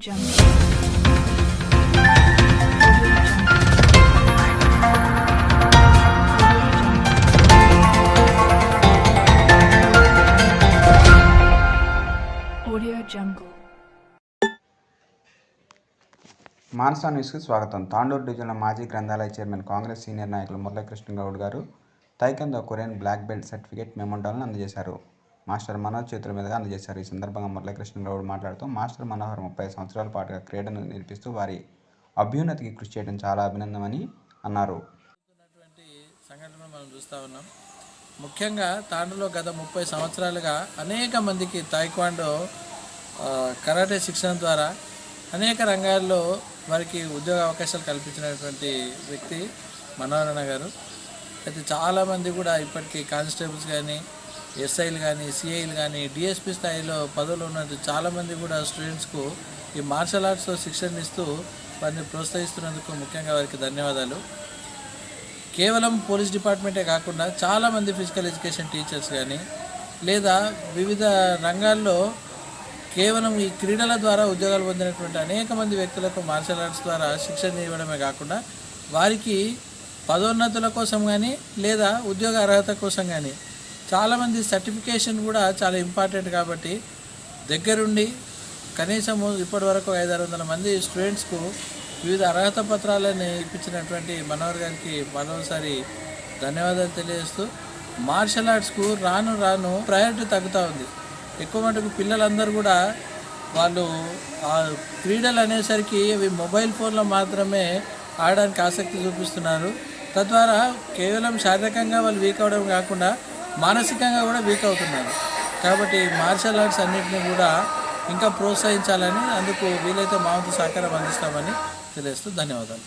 మానసా న్యూస్కి స్వాగతం. తాండూరు డివిజన్లో మాజీ గ్రంథాలయ చైర్మన్ కాంగ్రెస్ సీనియర్ నాయకులు మురళీకృష్ణ గౌడ్ గారు taekwondo Korean black belt certificate మెమోండాలను అందజేశారు. మాస్టర్ మనోజ్ చేతుల మీదుగా అందజేశారు. ఈ సందర్భంగా మురళీకృష్ణరావు మాట్లాడుతూ మాస్టర్ మనోహర్ ముప్పై సంవత్సరాల పాటుగా క్రీడను నేర్పిస్తూ వారి అభ్యున్నతికి కృషి చేయడం చాలా అభినందనమని అన్నారు. సంఘటన సంఘటనలు మనం చూస్తూ ఉన్నాం. ముఖ్యంగా తాండూరులో గత ముప్పై సంవత్సరాలుగా అనేక మందికి తాయిక్వాండో కరాటే శిక్షణ ద్వారా అనేక రంగాల్లో వారికి ఉద్యోగ అవకాశాలు కల్పించినటువంటి వ్యక్తి మనోహరణ గారు. అయితే చాలామంది కూడా ఇప్పటికీ కానిస్టేబుల్స్ కానీ ఎస్ఐలు కానీ సిఐలు కానీ డిఎస్పి స్థాయిలో పదవులు ఉన్నట్టు చాలామంది కూడా స్టూడెంట్స్కు ఈ మార్షల్ ఆర్ట్స్లో శిక్షణ ఇస్తూ వారిని ప్రోత్సహిస్తున్నందుకు ముఖ్యంగా వారికి ధన్యవాదాలు. కేవలం పోలీస్ డిపార్ట్మెంటే కాకుండా చాలామంది ఫిజికల్ ఎడ్యుకేషన్ టీచర్స్ కానీ లేదా వివిధ రంగాల్లో కేవలం ఈ క్రీడల ద్వారా ఉద్యోగాలు పొందినటువంటి అనేక మంది వ్యక్తులకు మార్షల్ ఆర్ట్స్ ద్వారా శిక్షణ ఇవ్వడమే కాకుండా వారికి పదోన్నతుల కోసం కానీ లేదా ఉద్యోగ అర్హత కోసం కానీ చాలామంది సర్టిఫికేషన్ కూడా చాలా ఇంపార్టెంట్ కాబట్టి దగ్గరుండి కనీసము ఇప్పటి వరకు ఐదారు వందల మంది స్టూడెంట్స్కు వివిధ అర్హత పత్రాలను ఇప్పించినటువంటి మనోహర్ గారికి మరోసారి ధన్యవాదాలు తెలియజేస్తూ మార్షల్ ఆర్ట్స్కు రాను రాను ప్రయారిటీ తగ్గుతూ ఉంది. ఎక్కువ మటుకు పిల్లలందరూ కూడా వాళ్ళు ఆ క్రీడలు అనేసరికి అవి మొబైల్ ఫోన్లో మాత్రమే ఆడడానికి ఆసక్తి చూపిస్తున్నారు. తద్వారా కేవలం శారీరకంగా వాళ్ళు వీక్ అవడం కాకుండా మానసికంగా కూడా వీక్ అవుతున్నారు. కాబట్టి మార్షల్ ఆర్ట్స్ అన్నింటినీ కూడా ఇంకా ప్రోత్సహించాలని అందుకు వీలైతే మా వంతు సహకారం అందిస్తామని తెలియజేస్తూ ధన్యవాదాలు.